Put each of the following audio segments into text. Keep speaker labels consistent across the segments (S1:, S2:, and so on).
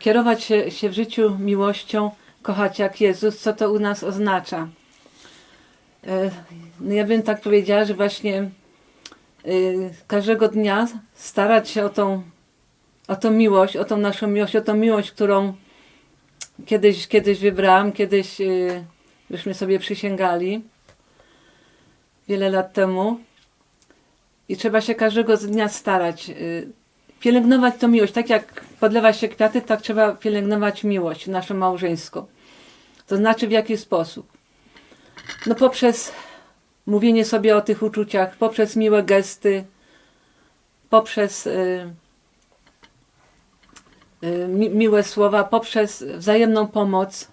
S1: Kierować się, się w życiu miłością, kochać jak Jezus, co to u nas oznacza? E, No ja bym tak powiedziała, że właśnie y, każdego dnia starać się o tą, o tą miłość, o tą naszą miłość, o tą miłość, którą kiedyś, kiedyś wybrałam, kiedyś żeśmy sobie przysięgali wiele lat temu. I trzeba się każdego dnia starać. Pielęgnować tą miłość. Tak jak podlewa się kwiaty, tak trzeba pielęgnować miłość naszą małżeńską. To znaczy w jaki sposób? No poprzez mówienie sobie o tych uczuciach, poprzez miłe gesty, poprzez y, y, mi, miłe słowa, poprzez wzajemną pomoc,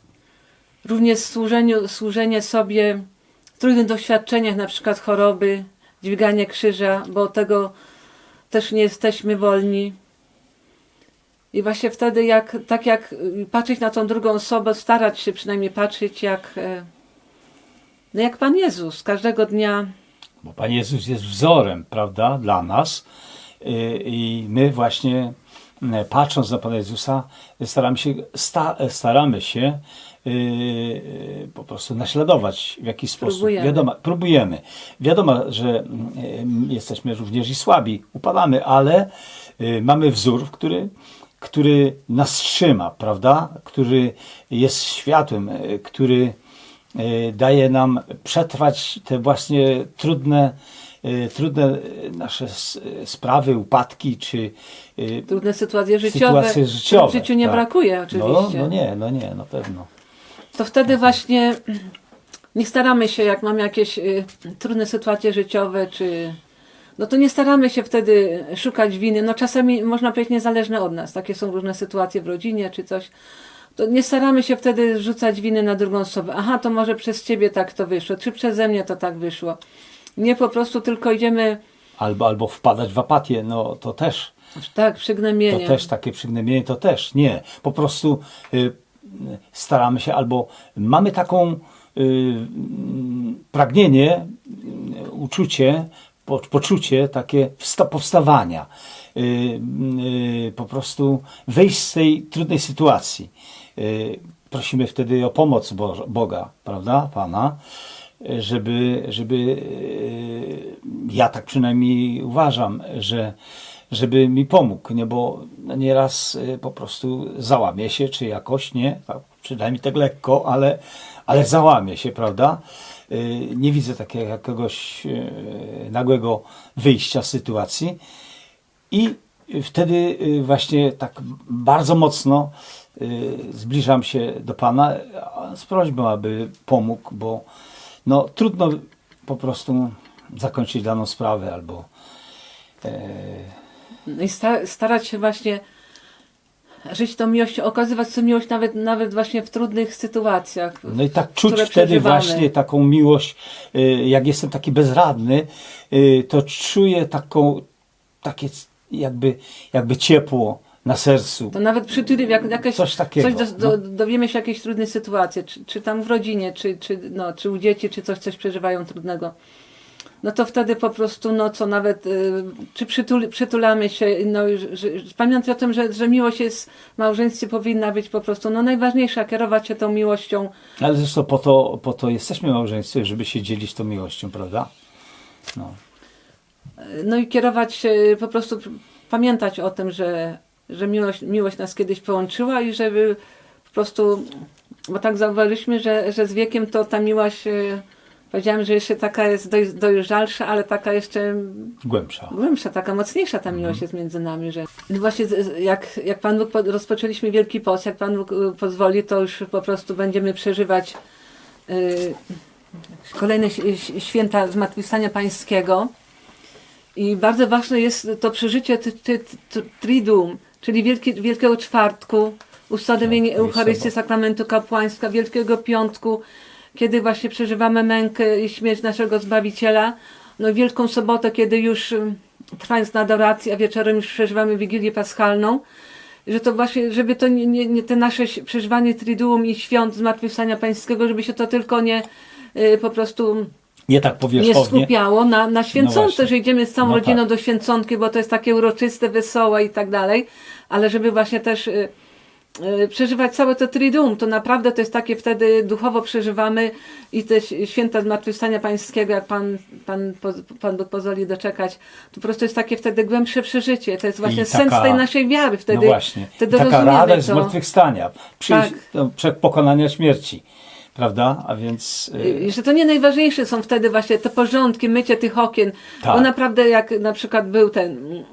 S1: również służeniu, służenie sobie w trudnych doświadczeniach, na przykład choroby, dźwiganie krzyża, bo tego też nie jesteśmy wolni. I właśnie wtedy, jak, tak jak y, patrzeć na tą drugą osobę, starać się przynajmniej patrzeć jak, e, no jak Pan Jezus, każdego dnia
S2: Bo Pan Jezus jest wzorem, prawda, dla nas. Y, I my właśnie y, patrząc na Pana Jezusa, staramy się, sta, staramy się y, y, po prostu naśladować w jakiś sposób.
S1: Próbujemy.
S2: Wiadomo, próbujemy. Wiadomo, że y, jesteśmy również i słabi, upadamy, ale y, mamy wzór, który, który nas trzyma, prawda? Który jest światłem, y, który y, daje nam przetrwać te właśnie trudne, y, trudne y, nasze sprawy, upadki, czy y,
S1: trudne sytuacje życiowe,
S2: sytuacje życiowe.
S1: w życiu nie
S2: tak.
S1: brakuje
S2: No,
S1: oczywiście.
S2: no nie, no nie, na pewno.
S1: To wtedy właśnie nie staramy się, jak mamy jakieś y, trudne sytuacje życiowe, czy no to nie staramy się wtedy szukać winy. No czasami można powiedzieć niezależne od nas. Takie są różne sytuacje w rodzinie czy coś. To nie staramy się wtedy rzucać winy na drugą osobę. Aha, to może przez ciebie tak to wyszło, czy przeze mnie to tak wyszło. Nie po prostu tylko idziemy
S2: Albo, albo wpadać w apatię, no to też.
S1: tak przygnębienie.
S2: To też takie przygnębienie, to też nie. Po prostu y, staramy się, albo mamy taką y, pragnienie, y, uczucie, po, poczucie takie wsta, powstawania. Y, po prostu wyjść z tej trudnej sytuacji. Prosimy wtedy o pomoc Bo, Boga, prawda, Pana, żeby, żeby ja tak przynajmniej uważam, że żeby mi pomógł, nie, bo nieraz y, po prostu załamie się, czy jakoś, nie, przynajmniej tak lekko, ale, ale załamie się, prawda? Y, Nie widzę takiego jakiegoś y, nagłego wyjścia z sytuacji. I wtedy właśnie tak bardzo mocno zbliżam się do Pana z prośbą, aby pomógł, bo no, trudno po prostu zakończyć daną sprawę albo
S1: No i sta- starać się właśnie żyć tą miłością, okazywać tę miłość nawet, nawet właśnie w trudnych sytuacjach.
S2: No i tak czuć wtedy
S1: przeżywamy.
S2: właśnie taką miłość, y, jak jestem taki bezradny, y, to czuję taką, takie jakby, jakby ciepło na sercu.
S1: To nawet przytuliw, jak jakaś,
S2: Coś takiego,
S1: coś do,
S2: no.
S1: do, dowiemy się jakiejś trudnej sytuacji, czy, czy tam w rodzinie, czy, czy, no, czy u dzieci, czy coś, coś przeżywają trudnego. No to wtedy po prostu, no co nawet, y, czy przytul, przytulamy się, no że, pamiętaj o tym, że, że miłość jest w małżeństwie powinna być po prostu, no najważniejsza, kierować się tą miłością,
S2: Ale zresztą po to, po to jesteśmy małżeństwem, żeby się dzielić tą miłością, prawda? No.
S1: No i kierować się, po prostu pamiętać o tym, że, że miłość, miłość nas kiedyś połączyła i żeby po prostu, bo tak zauważyliśmy, że, że z wiekiem to ta miłość, powiedziałem, że jeszcze taka jest doj, dojrzalsza, ale taka jeszcze
S2: Głębsza.
S1: głębsza, taka mocniejsza ta miłość jest między nami, że No właśnie jak, jak Pan Bóg, po- rozpoczęliśmy Wielki Post, jak Pan Bóg e, pozwoli, to już po prostu będziemy przeżywać e, kolejne święta Zmartwychwstania Pańskiego. I bardzo ważne jest to przeżycie ty, ty, ty, Triduum, czyli Wielki, Wielkiego Czwartku, ustanowienie
S2: Tak, to jest
S1: Eucharystii. Sakramentu Kapłaństwa, Wielkiego Piątku, kiedy właśnie przeżywamy mękę i śmierć naszego Zbawiciela. No i Wielką Sobotę, kiedy już ym, trwając na adoracji, a wieczorem już przeżywamy Wigilię Paschalną. Że to właśnie, żeby to nie, nie, nie te nasze przeżywanie Triduum i świąt Zmartwychwstania Pańskiego, żeby się to tylko nie y, po prostu
S2: Nie tak
S1: nie
S2: powierzchownie.
S1: skupiało na, na święconce,
S2: właśnie.
S1: że idziemy z całą
S2: No
S1: rodziną
S2: tak.
S1: do święconki, bo to jest takie uroczyste, wesołe i tak dalej, ale żeby właśnie też y, przeżywać całe to triduum, to naprawdę to jest takie wtedy duchowo przeżywamy i te święta Zmartwychwstania Pańskiego, jak Pan, Pan, Pan Bóg pozwoli doczekać, to po prostu jest takie wtedy głębsze przeżycie. To jest właśnie sens
S2: taka-
S1: tej naszej wiary. Wtedy,
S2: no właśnie.
S1: wtedy
S2: Taka radość
S1: to.
S2: zmartwychwstania, przyjść
S1: Tak.
S2: pokonania śmierci. Prawda? A więc. y,
S1: I że to nie najważniejsze są wtedy właśnie te porządki, mycie tych okien.
S2: Tak.
S1: Bo naprawdę jak na przykład był ten,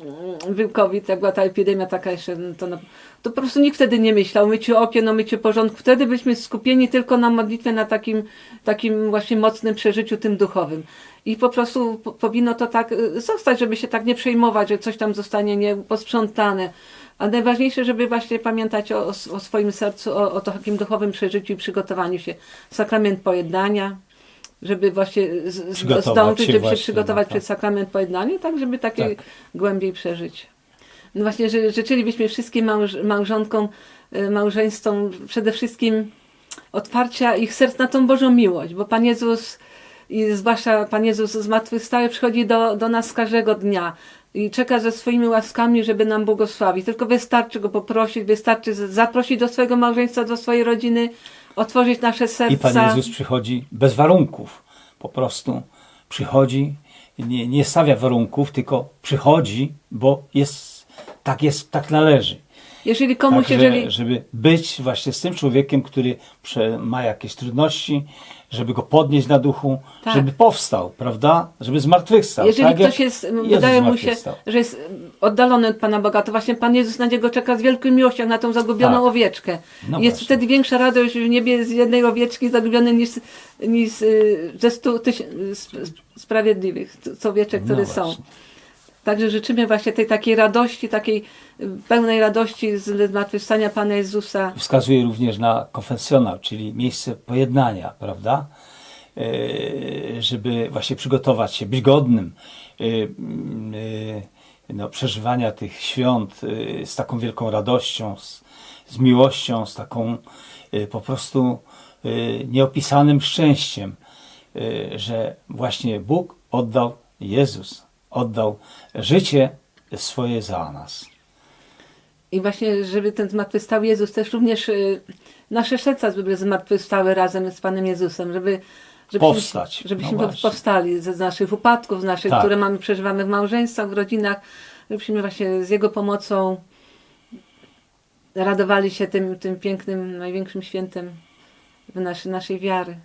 S1: był COVID, jak była ta epidemia taka jeszcze, no to, na, to po prostu nikt wtedy nie myślał o myciu okien, o myciu porządku. Wtedy byliśmy skupieni tylko na modlitwie, na takim, takim właśnie mocnym przeżyciu tym duchowym. I po prostu po, powinno to tak y, zostać, żeby się tak nie przejmować, że coś tam zostanie nie posprzątane. A najważniejsze, żeby właśnie pamiętać o, o swoim sercu, o, o takim duchowym przeżyciu i przygotowaniu się. Sakrament pojednania, żeby właśnie z, zdążyć,
S2: się
S1: żeby się przygotować
S2: na to.
S1: przed sakrament pojednania, tak żeby takie
S2: Tak.
S1: głębiej przeżyć. No właśnie, że życzylibyśmy wszystkim małż, małżonkom, y, małżeństwom przede wszystkim otwarcia ich serc na tą Bożą miłość, bo Pan Jezus i zwłaszcza Pan Jezus zmartwychwstały przychodzi do, do nas każdego dnia i czeka ze swoimi łaskami, żeby nam błogosławić. Tylko wystarczy Go poprosić, wystarczy zaprosić do swojego małżeństwa, do swojej rodziny, otworzyć nasze serca.
S2: I Pan Jezus przychodzi bez warunków. Po prostu przychodzi, nie, nie stawia warunków, tylko przychodzi, bo jest, tak jest, tak należy.
S1: Jeżeli komuś,
S2: Także,
S1: jeżeli...
S2: żeby być właśnie z tym człowiekiem, który ma jakieś trudności, żeby go podnieść na duchu,
S1: Tak.
S2: żeby powstał, prawda? Żeby zmartwychwstał.
S1: Jeżeli
S2: tak
S1: ktoś jest,
S2: Jezus
S1: wydaje mu się, że jest oddalony od Pana Boga, to właśnie Pan Jezus na niego czeka z wielką miłością, na tą zagubioną
S2: Tak.
S1: owieczkę.
S2: No
S1: jest
S2: właśnie.
S1: wtedy większa radość w niebie z jednej owieczki zagubionej niż, niż y, ze stu sp- sprawiedliwych, co owieczek,
S2: No
S1: które są. Także życzymy właśnie tej takiej radości, takiej y, pełnej radości z zmartwychwstania Pana Jezusa.
S2: Wskazuje również na konfesjonał, czyli miejsce pojednania, prawda? E, Żeby właśnie przygotować się, być godnym mm, e, no, przeżywania tych świąt z taką wielką radością, z, z miłością, z taką po prostu nieopisanym szczęściem, że właśnie Bóg oddał, Jezus oddał życie swoje za nas.
S1: I właśnie, żeby ten zmartwychwstały Jezus też również y, nasze serca żeby zmartwychwstały razem z Panem Jezusem, żeby żebyśmy,
S2: Powstać.
S1: żebyśmy
S2: No
S1: po-
S2: właśnie.
S1: powstali z, z naszych upadków, z naszych,
S2: Tak.
S1: które mamy, przeżywamy w małżeństwach, w rodzinach, żebyśmy właśnie z Jego pomocą radowali się tym, tym pięknym, największym świętem w naszej, naszej wiary.